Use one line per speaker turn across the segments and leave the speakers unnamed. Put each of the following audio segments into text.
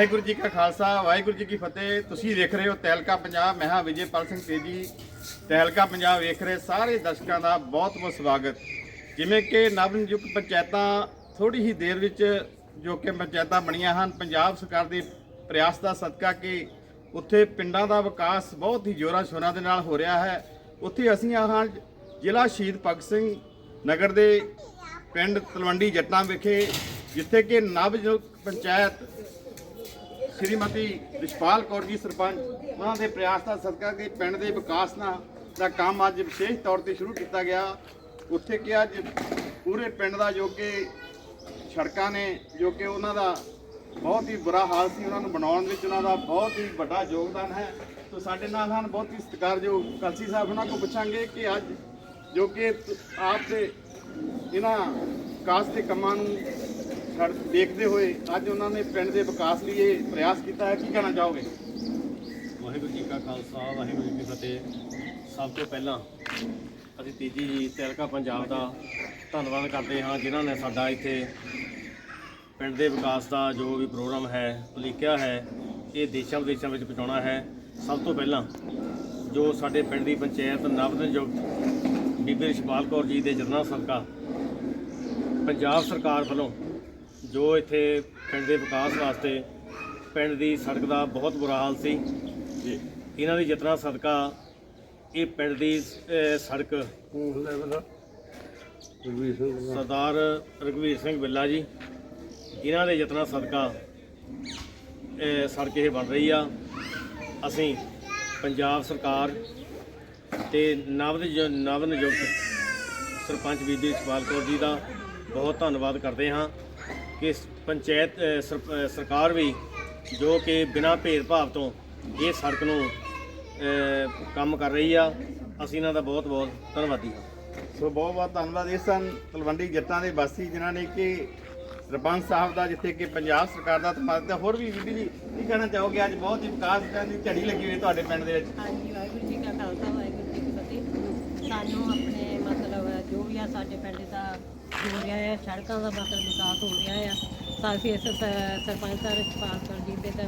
ਵਾਹਿਗੁਰੂ ਜੀ ਕਾ ਖਾਲਸਾ, ਵਾਹਿਗੁਰੂ ਜੀ ਕੀ ਫਤਿਹ। ਤੁਸੀਂ ਦੇਖ ਰਹੇ ਹੋ ਤਹਿਲਕਾ ਪੰਜਾਬ, ਮੈਂ ਹਾਂ ਵਿਜੇਪਾਲ ਸਿੰਘ ਤੇਜੀ। ਤਹਿਲਕਾ ਪੰਜਾਬ ਵੇਖ ਰਹੇ ਸਾਰੇ ਦਰਸ਼ਕਾਂ ਦਾ ਬਹੁਤ ਬਹੁਤ ਸਵਾਗਤ। ਜਿਵੇਂ ਕਿ ਨਵਨਿਯੁਕਤ ਪੰਚਾਇਤਾਂ ਥੋੜੀ ਹੀ ਦੇਰ ਵਿੱਚ ਜੋ ਕਿ ਪੰਚਾਇਤਾਂ ਬਣੀਆਂ ਹਨ, ਪੰਜਾਬ ਸਰਕਾਰ ਦੇ ਪ੍ਰਯਾਸ ਦਾ ਸਦਕਾ ਕਿ ਉੱਥੇ ਪਿੰਡਾਂ ਦਾ ਵਿਕਾਸ ਬਹੁਤ ਹੀ ਜੋਰਾਂ ਸ਼ੋਰਾਂ ਦੇ ਨਾਲ ਹੋ ਰਿਹਾ ਹੈ। ਉੱਥੇ ਅਸੀਂ ਹਾਂ, ਜ਼ਿਲ੍ਹਾ ਸ਼ਹੀਦ ਭਗਤ ਸਿੰਘ ਨਗਰ ਦੇ ਪਿੰਡ ਤਲਵੰਡੀ ਜੱਟਾਂ ਵਿਖੇ, ਜਿੱਥੇ ਕਿ ਨਵਨਿਯੁਕਤ ਪੰਚਾਇਤ ਸ਼੍ਰੀਮਤੀ ਰਿਸ਼ਪਾਲ ਕੌਰ ਜੀ ਸਰਪੰਚ, ਉਹਨਾਂ ਦੇ ਪ੍ਰਯਾਸ ਦਾ ਸਦਕਾ ਕਿ ਪਿੰਡ ਦੇ ਵਿਕਾਸ ਨਾਲ ਦਾ ਕੰਮ ਅੱਜ ਵਿਸ਼ੇਸ਼ ਤੌਰ ਤੇ ਸ਼ੁਰੂ ਕੀਤਾ ਗਿਆ। ਉੱਥੇ ਕਿ ਅੱਜ ਪੂਰੇ ਪਿੰਡ ਦਾ ਜੋ ਕਿ ਸੜਕਾਂ ਨੇ, ਜੋ ਕਿ ਉਹਨਾਂ ਦਾ ਬਹੁਤ ਹੀ ਬੁਰਾ ਹਾਲ ਸੀ ਉਹਨਾਂ ਨੂੰ ਬਣਾਉਣ ਵਿੱਚ, ਉਹਨਾਂ ਦਾ ਬਹੁਤ ਹੀ ਵੱਡਾ ਯੋਗਦਾਨ ਹੈ। ਸੋ ਸਾਡੇ ਨਾਲ ਹਨ ਬਹੁਤ ਹੀ ਸਤਿਕਾਰਯੋਗ ਕਲਸੀ ਸਾਹਿਬ, ਉਹਨਾਂ ਕੋਲ ਪੁੱਛਾਂਗੇ ਕਿ ਅੱਜ ਜੋ ਕਿ ਆਪ ਦੇ ਇਹਨਾਂ ਵਿਕਾਸ ਦੇ ਕੰਮਾਂ ਨੂੰ ਛੱਡ ਦੇਖਦੇ ਹੋਏ ਅੱਜ ਉਹਨਾਂ ਨੇ ਪਿੰਡ ਦੇ ਵਿਕਾਸ ਲਈ ਇਹ ਪ੍ਰਯਾਸ ਕੀਤਾ ਹੈ। ਕੀ ਕਹਿਣਾ ਚਾਹੋਗੇ?
ਵਾਹਿਗੁਰੂ ਜੀ ਕਾ ਖਾਲਸਾ, ਵਾਹਿਗੁਰੂ ਜੀ ਕੀ ਫਤਿਹ। ਸਭ ਤੋਂ ਪਹਿਲਾਂ ਅਸੀਂ ਤੀਜੀ ਤਹਿਲਕਾ ਪੰਜਾਬ ਦਾ ਧੰਨਵਾਦ ਕਰਦੇ ਹਾਂ, ਜਿਨ੍ਹਾਂ ਨੇ ਸਾਡਾ ਇੱਥੇ ਪਿੰਡ ਦੇ ਵਿਕਾਸ ਦਾ ਜੋ ਵੀ ਪ੍ਰੋਗਰਾਮ ਹੈ, ਉਲੀਕਿਆ ਹੈ, ਇਹ ਦੇਸ਼ਾਂ ਵਿਦੇਸ਼ਾਂ ਵਿੱਚ ਪਹੁੰਚਾਉਣਾ ਹੈ। ਸਭ ਤੋਂ ਪਹਿਲਾਂ ਜੋ ਸਾਡੇ ਪਿੰਡ ਦੀ ਪੰਚਾਇਤ ਨਵਨਿਯੁਕਤ ਬੀਬੀ ਰਿਸ਼ਪਾਲ ਕੌਰ ਜੀ ਦੇ ਜਨਮ ਸਦਕਾ ਪੰਜਾਬ ਸਰਕਾਰ ਵੱਲੋਂ ਜੋ ਇੱਥੇ ਪਿੰਡ ਦੇ ਵਿਕਾਸ ਵਾਸਤੇ ਪਿੰਡ ਦੀ ਸੜਕ ਦਾ ਬਹੁਤ ਬੁਰਾ ਹਾਲ ਸੀ।
ਜੀ।
ਇਹਨਾਂ ਦੀ ਯਤਨਾਂ ਸਦਕਾ ਇਹ ਪਿੰਡ ਦੀ ਅਹ, ਸੜਕ ਸਰਦਾਰ ਰਘਵੀਰ ਸਿੰਘ ਬਿੱਲਾ ਜੀ ਇਹਨਾਂ ਦੇ ਯਤਨਾਂ ਸਦਕਾ ਇਹ ਸੜਕ ਇਹ ਬਣ ਰਹੀ ਆ। ਅਸੀਂ ਪੰਜਾਬ ਸਰਕਾਰ ਤੇ ਨਵ ਨਵ ਨਿਯੁਕਤ ਸਰਪੰਚ ਬੀਬੀ ਇਕਬਾਲ ਕੌਰ ਜੀ ਦਾ ਬਹੁਤ ਧੰਨਵਾਦ ਕਰਦੇ ਹਾਂ। ਕਿ ਪੰਚਾਇਤ ਸਰਕਾਰ ਵੀ ਜੋ ਕਿ ਬਿਨਾਂ ਭੇਦਭਾਵ ਤੋਂ ਇਹ ਸੜਕ ਨੂੰ ਕੰਮ ਕਰ ਰਹੀ ਆ ਅਸੀਂ ਇਹਨਾਂ ਦਾ ਬਹੁਤ ਬਹੁਤ ਧੰਨਵਾਦੀ ਹਾਂ।
ਸੋ ਬਹੁਤ ਬਹੁਤ ਧੰਨਵਾਦ। ਇਹ ਸਨ ਤਲਵੰਡੀ ਜੱਟਾਂ ਦੇ ਵਾਸੀ ਜਿਨ੍ਹਾਂ ਨੇ ਕਿ ਸਰਪੰਚ ਸਾਹਿਬ ਦਾ ਜਿੱਥੇ ਕਿ ਪੰਜਾਬ ਸਰਕਾਰ ਦਾ ਧੰਨਵਾਦ ਤੇ ਹੋਰ ਵੀ ਬੀਬੀ ਜੀ ਕੀ ਕਹਿਣਾ ਚਾਹੋਗੇ? ਅੱਜ ਬਹੁਤ ਹੀ ਵਿਕਾਸ ਕਰਨ ਦੀ ਝੜੀ ਲੱਗੀ ਹੋਈ ਹੈ ਤੁਹਾਡੇ ਪਿੰਡ ਦੇ ਵਿੱਚ।
ਹਾਂਜੀ ਵਾਹਿਗੁਰੂ ਜੀ ਕਾ ਖਾਲਸਾ ਵਾਹਿਗੁਰੂ ਜੀ ਕੀ ਫਤਿਹ। ਸਾਨੂੰ ਆਪਣੇ ਮਤਲਬ ਜੋ ਵੀ ਆ ਸਾਡੇ ਪਿੰਡ ਦਾ ਹੋ ਰਿਹਾ ਹੈ ਸੜਕਾਂ ਦਾ ਮਤਲਬ ਵਿਕਾਸ ਹੋ ਰਿਹਾ ਆ। ਤਾਂ ਅਸੀਂ ਇਸ ਸਰਪੰਚ ਸਾਹਿਬ ਰਛਪਾਲ ਜੀ ਦੇ ਤਾਂ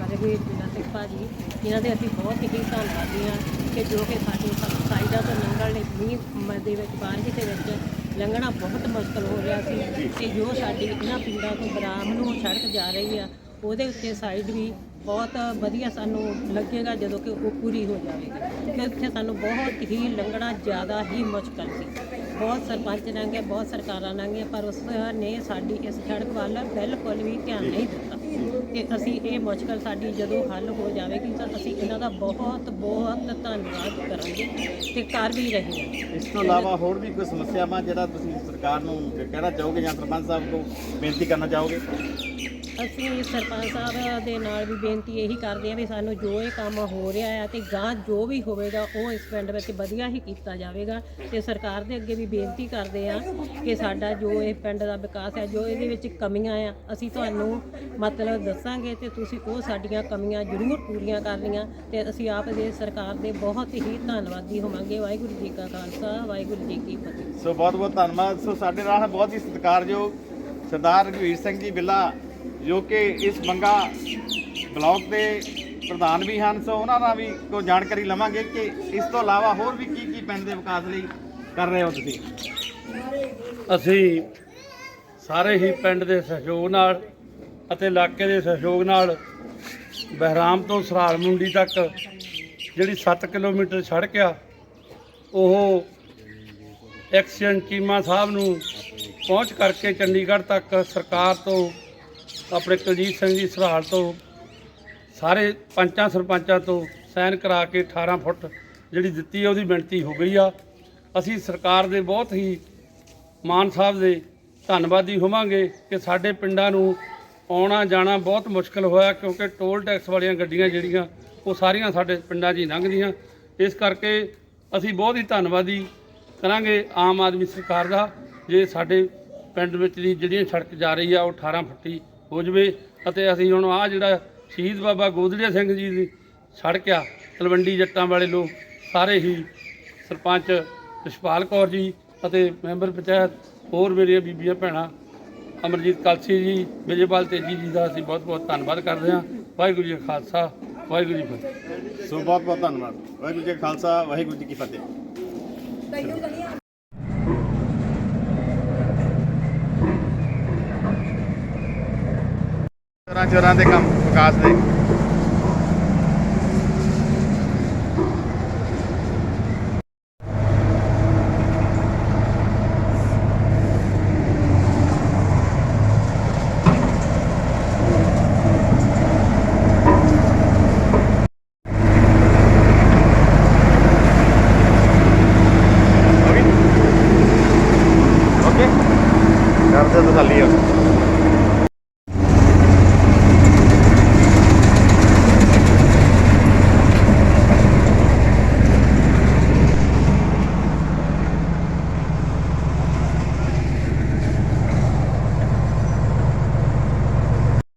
ਬਾਰੇ ਵੀ ਜਿਲਾ ਸਿੰਘ ਭਾਜੀ ਇਹਨਾਂ ਦੇ ਅਸੀਂ ਬਹੁਤ ਹੀ ਧੰਨਵਾਦੀ ਹਾਂ ਕਿ ਜੋ ਕਿ ਸਾਡੀ ਸਾਈਡਾਂ ਤੋਂ ਲੰਘਣ ਲਈ ਮੀਂਹ ਦੇ ਵਿੱਚ, ਬਾਰਿਸ਼ ਦੇ ਵਿੱਚ ਲੰਘਣਾ ਬਹੁਤ ਮੁਸ਼ਕਲ ਹੋ ਰਿਹਾ ਸੀ ਤੇ ਜੋ ਸਾਡੀ ਇਹਨਾਂ ਪਿੰਡਾਂ ਤੋਂ ਬਰਾਮ ਨੂੰ ਸੜਕ ਜਾ ਰਹੀ ਆ, ਉਹਦੇ ਉੱਤੇ ਸਾਈਡ ਵੀ ਬਹੁਤ ਵਧੀਆ ਸਾਨੂੰ ਲੱਗੇਗਾ ਜਦੋਂ ਕਿ ਉਹ ਪੂਰੀ ਹੋ ਜਾਵੇਗੀ। ਕਿ ਉੱਥੇ ਸਾਨੂੰ ਬਹੁਤ ਹੀ ਲੰਘਣਾ ਜ਼ਿਆਦਾ ਹੀ ਮੁਸ਼ਕਲ ਸੀ। ਬਹੁਤ ਸਰਪੰਚ ਲੰਘੇ, ਬਹੁਤ ਸਰਕਾਰਾਂ ਲੰਘੀਆਂ, ਪਰ ਉਸ ਨੇ ਸਾਡੀ ਇਸ ਸੜਕ ਵੱਲ ਬਿਲਕੁਲ ਵੀ ਧਿਆਨ ਨਹੀਂ ਦਿੱਤਾ। ਤੇ ਅਸੀਂ ਇਹ ਮੁਸ਼ਕਲ ਸਾਡੀ ਜਦੋਂ ਹੱਲ ਹੋ ਜਾਵੇਗੀ ਤਾਂ ਅਸੀਂ ਇਹਨਾਂ ਦਾ ਬਹੁਤ ਬਹੁਤ ਧੰਨਵਾਦ ਕਰਾਂਗੇ ਤੇ ਕਰ ਵੀ ਰਹੇ ਹਾਂ।
ਇਸ ਤੋਂ ਇਲਾਵਾ ਹੋਰ ਵੀ ਕੋਈ ਸਮੱਸਿਆਵਾਂ ਜਿਹੜਾ ਤੁਸੀਂ ਸਰਕਾਰ ਨੂੰ ਕਹਿਣਾ ਚਾਹੋਗੇ ਜਾਂ ਸਰਪੰਚ ਸਾਹਿਬ ਨੂੰ ਬੇਨਤੀ ਕਰਨਾ ਚਾਹੋਗੇ?
ਅਸੀਂ ਸਰਪੰਚ ਸਾਹਿਬ ਦੇ ਨਾਲ ਵੀ ਬੇਨਤੀ ਇਹੀ ਕਰਦੇ ਹਾਂ ਵੀ ਸਾਨੂੰ ਜੋ ਇਹ ਕੰਮ ਹੋ ਰਿਹਾ ਹੈ ਤੇ ਗਾਂ ਜੋ ਵੀ ਹੋਵੇਗਾ, ਉਹ ਇਸ ਪਿੰਡ ਵਿੱਚ ਵਧੀਆ ਹੀ ਕੀਤਾ ਜਾਵੇਗਾ ਤੇ ਸਰਕਾਰ ਦੇ ਅੱਗੇ ਵੀ ਬੇਨਤੀ ਕਰਦੇ ਆ ਕਿ ਸਾਡਾ ਜੋ ਇਹ ਪਿੰਡ ਦਾ ਵਿਕਾਸ ਹੈ, ਜੋ ਇਹਦੇ ਵਿੱਚ ਕਮੀਆਂ ਆ, ਅਸੀਂ ਤੁਹਾਨੂੰ ਮਤਲਬ ਦੱਸਾਂਗੇ ਤੇ ਤੁਸੀਂ ਉਹ ਸਾਡੀਆਂ ਕਮੀਆਂ ਜ਼ਰੂਰ ਪੂਰੀਆਂ ਕਰਨੀਆਂ ਤੇ ਅਸੀਂ ਆਪ ਦੇ ਸਰਕਾਰ ਦੇ ਬਹੁਤ ਹੀ ਧੰਨਵਾਦੀ ਹੋਵਾਂਗੇ। ਵਾਹਿਗੁਰੂ ਜੀ ਕਾ ਖਾਲਸਾ, ਵਾਹਿਗੁਰੂ ਜੀ ਕੀ ਫਤਿਹ।
ਸੋ ਬਹੁਤ ਬਹੁਤ ਧੰਨਵਾਦ। ਸੋ ਸਾਡੇ ਨਾਲ ਬਹੁਤ ਹੀ ਸਤਿਕਾਰਯੋਗ ਸਰਦਾਰ ਰਘਵੀਰ ਸਿੰਘ ਜੀ ਬਿੱਲਾ ਜੋ ਕਿ ਇਸ ਬੰਗਾ ਬਲਾਕ ਦੇ ਪ੍ਰਧਾਨ ਵੀ ਹਨ, ਸੋ ਉਹਨਾਂ ਦਾ ਵੀ ਕੋਈ ਜਾਣਕਾਰੀ ਲਵਾਂਗੇ ਕਿ ਇਸ ਤੋਂ ਇਲਾਵਾ ਹੋਰ ਵੀ ਕੀ ਕੀ ਪਿੰਡ ਦੇ ਵਿਕਾਸ ਲਈ ਕਰ ਰਹੇ ਹੋ ਤੁਸੀਂ?
ਅਸੀਂ ਸਾਰੇ ਹੀ ਪਿੰਡ ਦੇ ਸਹਿਯੋਗ ਨਾਲ ਅਤੇ ਇਲਾਕੇ ਦੇ ਸਹਿਯੋਗ ਨਾਲ ਬਹਿਰਾਮ ਤੋਂ ਸਰਾਲ ਮੁੰਡੀ ਤੱਕ ਜਿਹੜੀ 7 ਕਿਲੋਮੀਟਰ ਸੜਕ ਆ, ਉਹ ਐਕਸੀਡੈਂਟ ਚੀਮਾ ਸਾਹਿਬ ਨੂੰ ਪਹੁੰਚ ਕਰਕੇ ਚੰਡੀਗੜ੍ਹ ਤੱਕ ਸਰਕਾਰ ਤੋਂ ਆਪਣੇ ਕੁਲਜੀਤ ਸਿੰਘ ਜੀ ਸਰਾਲ ਤੋਂ, ਸਾਰੇ ਪੰਚਾਂ ਸਰਪੰਚਾਂ ਤੋਂ ਸਾਈਨ ਕਰਾ ਕੇ 18 ਫੁੱਟ ਜਿਹੜੀ ਦਿੱਤੀ ਹੈ ਉਹਦੀ ਮਿਣਤੀ ਹੋ ਗਈ ਆ। ਅਸੀਂ ਸਰਕਾਰ ਦੇ ਬਹੁਤ ਹੀ ਮਾਨ ਸਾਹਿਬ ਦੇ ਧੰਨਵਾਦੀ ਹੋਵਾਂਗੇ ਕਿ ਸਾਡੇ ਪਿੰਡਾਂ ਨੂੰ ਆਉਣਾ ਜਾਣਾ ਬਹੁਤ ਮੁਸ਼ਕਲ ਹੋਇਆ, ਕਿਉਂਕਿ ਟੋਲ ਟੈਕਸ ਵਾਲੀਆਂ ਗੱਡੀਆਂ ਜਿਹੜੀਆਂ, ਉਹ ਸਾਰੀਆਂ ਸਾਡੇ ਪਿੰਡਾਂ 'ਚ ਹੀ ਲੰਘਦੀਆਂ। ਇਸ ਕਰਕੇ ਅਸੀਂ ਬਹੁਤ ਹੀ ਧੰਨਵਾਦੀ ਕਰਾਂਗੇ ਆਮ ਆਦਮੀ ਸਰਕਾਰ ਦਾ, ਜੇ ਸਾਡੇ ਪਿੰਡ ਵਿੱਚ ਦੀ ਜਿਹੜੀਆਂ ਸੜਕ ਜਾ ਰਹੀ ਆ, ਉਹ 18 ਫੁੱਟੀ ਹੋ ਜਵੇ ਅਤੇ ਅਸੀਂ ਹੁਣ ਆ ਜਿਹੜਾ ਸ਼ਹੀਦ ਬਾਬਾ ਗੋਦੜੀਆ ਸਿੰਘ ਜੀ ਦੀ ਸੜਕ ਆ ਤਲਵੰਡੀ ਜੱਟਾਂ ਵਾਲੇ ਲੋਕ ਸਾਰੇ ਹੀ ਸਰਪੰਚ ਰਿਸ਼ਪਾਲ ਕੌਰ ਜੀ ਅਤੇ ਮੈਂਬਰ ਪੰਚਾਇਤ ਹੋਰ ਮੇਰੀਆਂ ਬੀਬੀਆਂ ਭੈਣਾਂ ਅਮਰਜੀਤ ਕਲਸੀ ਜੀ ਵਿਜੇਪਾਲ ਤੇਜੀ ਜੀ ਦਾ ਅਸੀਂ ਬਹੁਤ ਬਹੁਤ ਧੰਨਵਾਦ ਕਰਦੇ ਹਾਂ। ਵਾਹਿਗੁਰੂ ਜੀ ਕਾ ਖਾਲਸਾ ਵਾਹਿਗੁਰੂ ਜੀ ਫਤਿਹ।
ਸੋ ਬਹੁਤ ਬਹੁਤ ਧੰਨਵਾਦ। ਵਾਹਿਗੁਰੂ ਜੀ ਖਾਲਸਾ ਵਾਹਿਗੁਰੂ ਜੀ ਕੀ ਫਤਿਹ। ਚੋਰਾਂ ਦੇ ਕੰਮ ਵਿਕਾਸ ਦੇ।